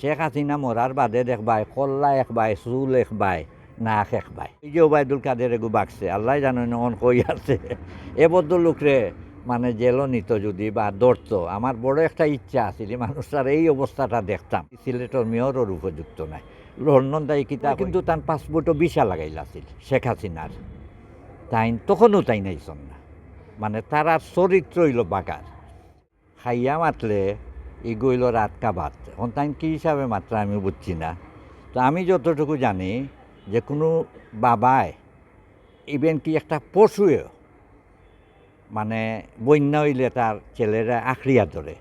শেখ হাসিনা মরার বাদে দেখবাই কল্লা এক বাই চুল এক বাই নাক এক বাই এই যে ওবায়দুল কাদের এগু বাগছে আল্লাহ জানো অন কই আছে। এ বদ্ধ লোকরে মানে জেলও নিত যদি বা ধরতো। আমার বড় একটা ইচ্ছা আছিল মানুষটার এই অবস্থাটা দেখতাম। সিলেটর মেয়রর উপযুক্ত নাই। লন্ডন তাই কিতা কিন্তু তার পাসপোর্টও বিশা লাগাইল আছিল শেখ হাসিনার। তাই তখনও তাই নাইছন না। মানে তারার চরিত্র হইল বাগার খাইয়া মাতলে ই গইল রাত কাবাত এখন তাই কী হিসাবে মাত্রা আমি বুঝছি না। তো আমি যতটুকু জানি যে কোনো বাবায় ইভেন কি একটা পশুয়েও মানে বন্যা হইলে তার ছেলেরা আখড়িয়া ধরে।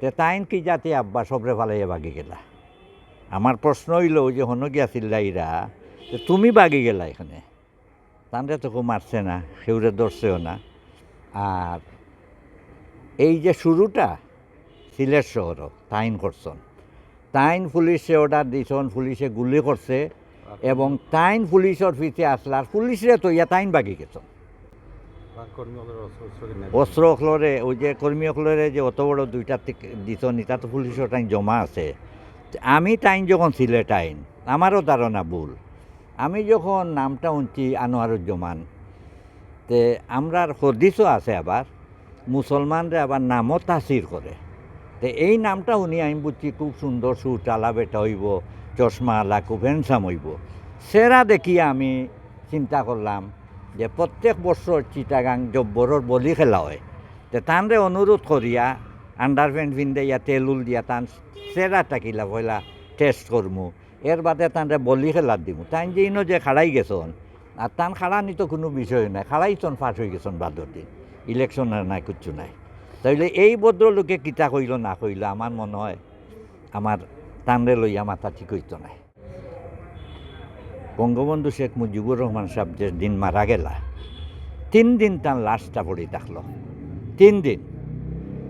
তে তাইন কি জাতি আব্বা সবরে ফালাইয়া বাগি গেলা? আমার প্রশ্ন হইল যে হন গিয়াছিল যে তুমি বাগি গেলা এখানে? তানরে তো কেউ মারছে না সেউরে ধরছেও না। আর এই যে শুরুটা সিলেট শহর তাইন করছন তাইন পুলিশে অর্ডার দিছন পুলিশে গুলি করছে এবং তাইন পুলিশের পিছিয়ে আসলে আর পুলিশরে তো ইয়া তাইন বাগি গেছন অস্ত্র অখলরে ওই যে কর্মী অখলরে যে অত বড় দুইটা দিছন এটা তো পুলিশের টাইম জমা আছে। আমি টাইম যখন সিলেট আইন আমারও ধারণা ভুল। আমি যখন নামটা উনছি আনোয়ারুজ্জামান তে আমরার হদিসও আছে আবার মুসলমানরা আবার নামও তাসির করে তো এই নামটা উনি আমি বুঝছি খুব সুন্দর সুর চালা বেটা হইব, চশমা আলা খুব হ্যান্ডসাম হইব। সেরা দেখিয়া আমি চিন্তা করলাম যে প্রত্যেক বছর চিটাগাং জব্বরের বলি খেলা হয়। তো তানরে অনুরোধ করিয়া আন্ডার প্যান্ট পিন্ধে ইয়া তেলুল দিয়া তান সেরা টাকিলা পয়লা টেস্ট করমু। এর বাদে তানরে বলি খেলার দিমু। তাই যে ইনো যে খাড়াই গেছন, আর তান খাড়ানি তো কোনো বিষয় নাই, খাড়াইছন ফাঁস হয়ে গেছন বাদর দিন। ইলেকশন নাই, কিচ্ছু নাই। তাইলে এই ভদ্রলোকে কিতা কইল, না কইল আমার মনে হয় আমার তানরে লইয়া মাথা ঠিক হইতো নাই। বঙ্গবন্ধু শেখ মুজিবুর রহমান সাহেব যে দিন মারা গেলা তিন দিন তার লাশটা পড়ে থাকল তিন দিন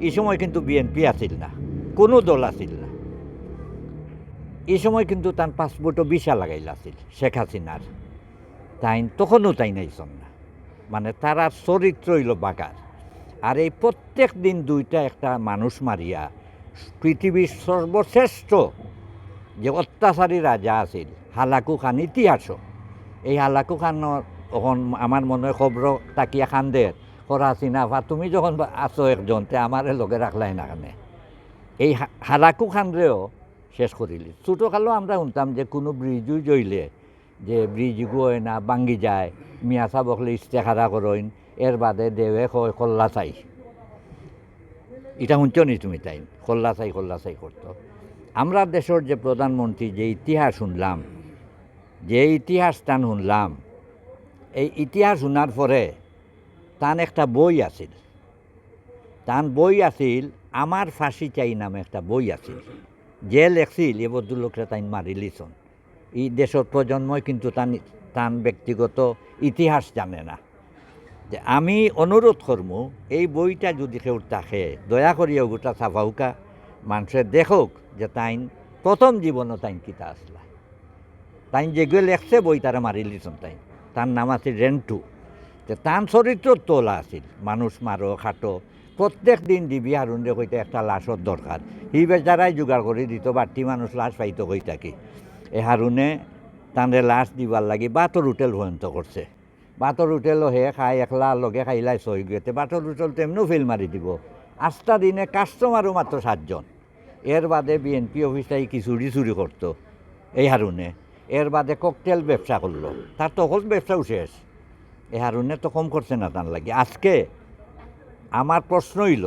এই সময় কিন্তু বিএনপি আছিল না, কোনো দল আছিল না। এই সময় কিন্তু তার পাসপোর্টও বিশা লাগাইল আছিল, শেখ হাসিনার তাই তখনও তাই নাইছন না। মানে তারার চরিত্র হইল বাগার আর এই প্রত্যেক দিন দুইটা একটা মানুষ মারিয়া, পৃথিবীর সর্বশ্রেষ্ঠ যে অত্যাচারী রাজা আছিল, হালাকু খান ইতিহাসও এই হালাকু খানৰ এখন আমার মনে খবর তাকিয়া খান দে, করা চিনা বা তুমি যখন আছো একজন, তে আমারে লগে রাখলাই না কানে? এই হালাকু খানরেও শেষ করিলি। ছোটো কালেও আমরা শুনতাম যে কোনো ব্রিজও জইলে যে ব্রিজ গৈ না বাঙ্গি যায়, মিয়া সাবকলে ইস্তেখারা করইন এর বাদে কয় কল্লা চাই। এটা শুনছ নি তুমি তাই কল্লা চাই কল্লা চাই করতো আমরা দেশের যে প্রধানমন্ত্রী যে ইতিহাস শুনলাম, যে ইতিহাস টান শুনলাম, এই ইতিহাস শোনার পরে তান একটা বই আছিল। তান বই আছিল আমার ফাঁসি চাই নামে একটা বই আছিল। যে লেখছিল এ ভদ্রলোকরা তাই মারি লিছন এই দেশের প্রজন্মই কিন্তু তান তান ব্যক্তিগত ইতিহাস জানে না। যে আমি অনুরোধ করমু, এই বইটা যদি কেউ থাকে দয়া করিয়া গোটা ছাপাউকা মানুষে দেখুক যে তাইন প্রথম জীবনও তাইন কিতা আসলা তাইন যেগুলো লেখছে বই তারা মারি লিছন তাইন। তার নাম আছিল রেন্টু যে তান চরিত্র তোলা আছিল। মানুষ মারো, খাটো, প্রত্যেক দিন দিবি হারুনরে কইতে একটা লাশর দরকার। সি বেচারাই জোগাড় করে দিত বাড়তি মানুষ লাশ পাইতো কই থাকি। এ হারুনে তানরে লাশ দিবার লাগি বাতর হোটেল পর্যন্ত করছে বাতর হোটেলও হে খাই একলা লগে খাইলাই সই গেতে। বাতর হোটেল তেমনিও ফেল মারি দিব। আটটা দিনে কাস্টমারও মাত্র সাতজন। এর বাদে বিএনপি অফিসটাই কি চুরি চুরি করতো এই হারুনে এর বাদে ককটেল ব্যবসা করল তার তখন ব্যবসাও শেষ এই হারুনে তো কম করছে না তার লাগে। আজকে আমার প্রশ্ন হইল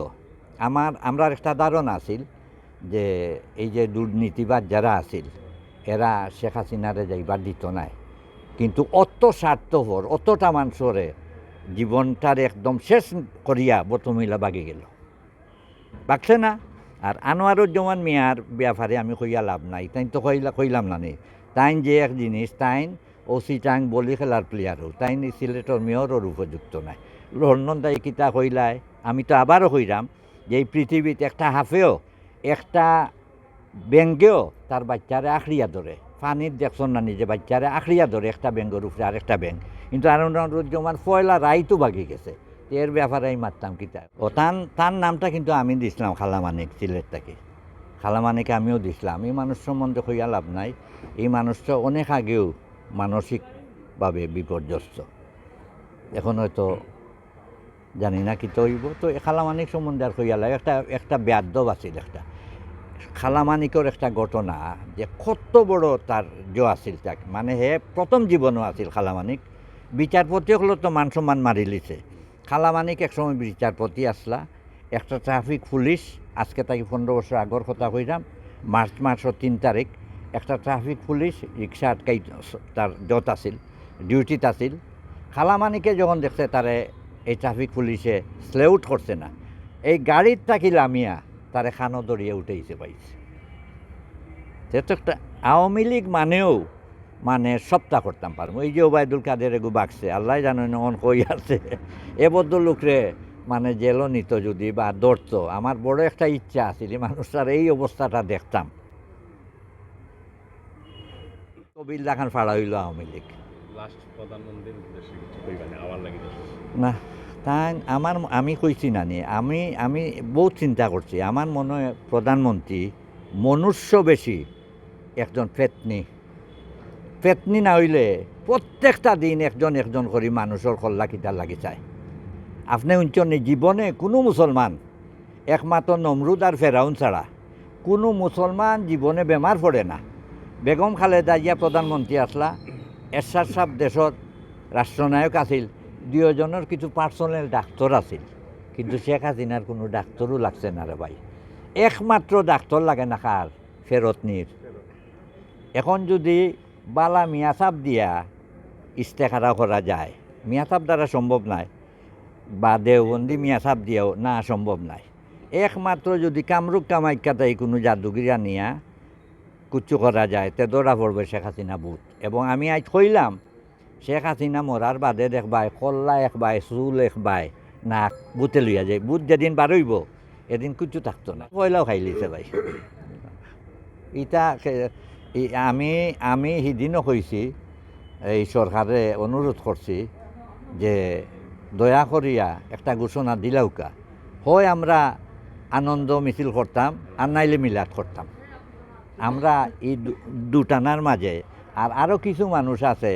আমার আমরা একটা ধারণা আছিল যে এই যে দুর্নীতিবাদ যারা আছিল এরা শেখ হাসিনারে যাইবার দিত নাই। কিন্তু অত স্বার্থপর, অতটা মানুষরে জীবনটার একদম শেষ করিয়া বতমিলা বাগি গেল। বাকছে না? আর আনোয়ারুজ্জামান মিয়ার ব্যাপারে আমি কইয়া লাভ নাই। তাই তো কইলা, কইলাম না নি। তাইন যে এক জিনিস, তাইন ওসি টাইম বলি খেলার প্লেয়ারও তাইন সিলেটর মেয়রর উপযুক্ত নাই। লন্ডন তাই কিতা কইলায়? আমি তো আবারও কইলাম যে এই পৃথিবীতে একটা হাফেও, একটা ব্যাঙ্গেও তার বাচ্চারে আখড়িয়া ধরে। পানির দেখছন না নিজে বাচ্চারে আখড়িয়া ধরে একটা ব্যাঙ্গের উপরে আরেকটা ব্যাঙ্ক কিন্তু আনন্দরুজ্জামান পয়লা রাইতো বাগি গেছে। এর ব্যাপারে আমি মারতাম কিতা ও তান, তার নামটা কিন্তু আমি দিছিলাম খালামানিক, সিলেট থেকে। খালামানিকে আমিও দিছিলাম। এই মানুষ সম্বন্ধে কইয়া লাভ নাই। এই মানুষটা অনেক আগেও মানসিকভাবে বিপর্যস্ত। এখন হয়তো জানি না কি তৈব। তো খালামানিক সম্বন্ধে আর কইয়া লাগে একটা একটা ব্যাধব আছিল একটা। খালামানিকর একটা ঘটনা যে কত বড় তার জ আছিল তাক। মানে হে প্রথম জীবনও আছিল খালামানিক। বিচারপতি হলো তো মান সম্মান মারি লিছে। খালামানিক একসময় বিচারপতি আসলা একটা ট্রাফিক পুলিশ আজকে তাকে পনেরো বছর আগর কথা কইলাম মার্চ মাসের তিন তারিখ একটা ট্রাফিক পুলিশ রিক্সা আটকাই তার যত আছিল ডিউটিত আছিল। খালামানিকে যখন দেখছে তারে এই ট্রাফিক পুলিশে স্লেউট করছে না, এই গাড়ির থাকি লামিয়া তারে খানো দড়িয়ে উঠেইছে পাইছে। সেটা একটা আওয়ামী লীগ মানেও মানে সপ্তাহ করতাম পারব। এই যে ওবায়দুল কাদের এগু বাকছে আল্লাহ জানেন অন কই আছে। এ লোকরে মানে জেলও নিত যদি বা দৌড়তো আমার বড় একটা ইচ্ছা আছিল মানুষটার এই অবস্থাটা দেখতাম। কবিল্লা খান ফাড়া হইল আওয়ামী লীগ। লাস্ট প্রধানমন্ত্রীর উদ্দেশ্যে কিছু না। তাই আমার আমি কইছি নানি, আমি আমি বহুত চিন্তা করছি। আমার মনে হয় প্রধানমন্ত্রী মনুষ্য বেশি একজন ফেতনি ফেতনি না হইলে প্রত্যেকটা দিন একজন একজন করে মানুষের কল্লা কিতা লাগি চায়। আপনি উঞ্চন জীবনে কোনো মুসলমান, একমাত্র নমরুদ আর ফেরাউন ছাড়া, কোনো মুসলমান জীবনে বেমার পড়ে না। বেগম খালেদা জিয়া প্রধানমন্ত্রী আসলা, এরশাদ সাহ দেশত রাষ্ট্রনায়ক আছিল। দুজনের কিছু পার্সোনাল ডাক্তার আছিল। কিন্তু শেখ হাসিনার কোনো ডাক্তারও লাগছে না রে ভাই। একমাত্র ডাক্তার লাগে না কার? ফেরতনির এখন যদি বালা মিয়াসাব দিয়া ইস্তেখারা করা যায় মিয়াসাব দ্বারা সম্ভব নাই বা দেওবন্দি মিয়াসাব দিয়াও না সম্ভব নাই। একমাত্র যদি কামরূপ কামাখ্যাতে কোনো জাদুগিরা নিয়া কুচ্ছু করা যায়, তে ধরা পড়বে শেখ হাসিনা বুথ এবং আমি আজ কইলাম শেখ হাসিনা মরার বাদে দেখ দেখবাই কল্লা এক একবাই চুল একবাই নাক বুতে লইয়া যায়। বুথ যেদিন বারইব, এদিন কুচু থাকতো না। পয়লাও খাই লিছে ভাই। ইটা আমি আমি সিদিনও কইছি, এই সরকারে অনুরোধ করছি যে দয়া করিয়া একটা ঘোষণা দিলাউকা হয়, আমরা আনন্দ মিছিল করতাম, আর নাইলে মিলাদ করতাম। আমরা এই দুটানার মাঝে, আর আরও কিছু মানুষ আছে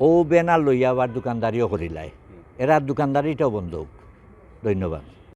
ও বেনা লইয়া আবার দোকানদারিও করিলায় এরা দোকানদারিটাও বন্ধ। ধন্যবাদ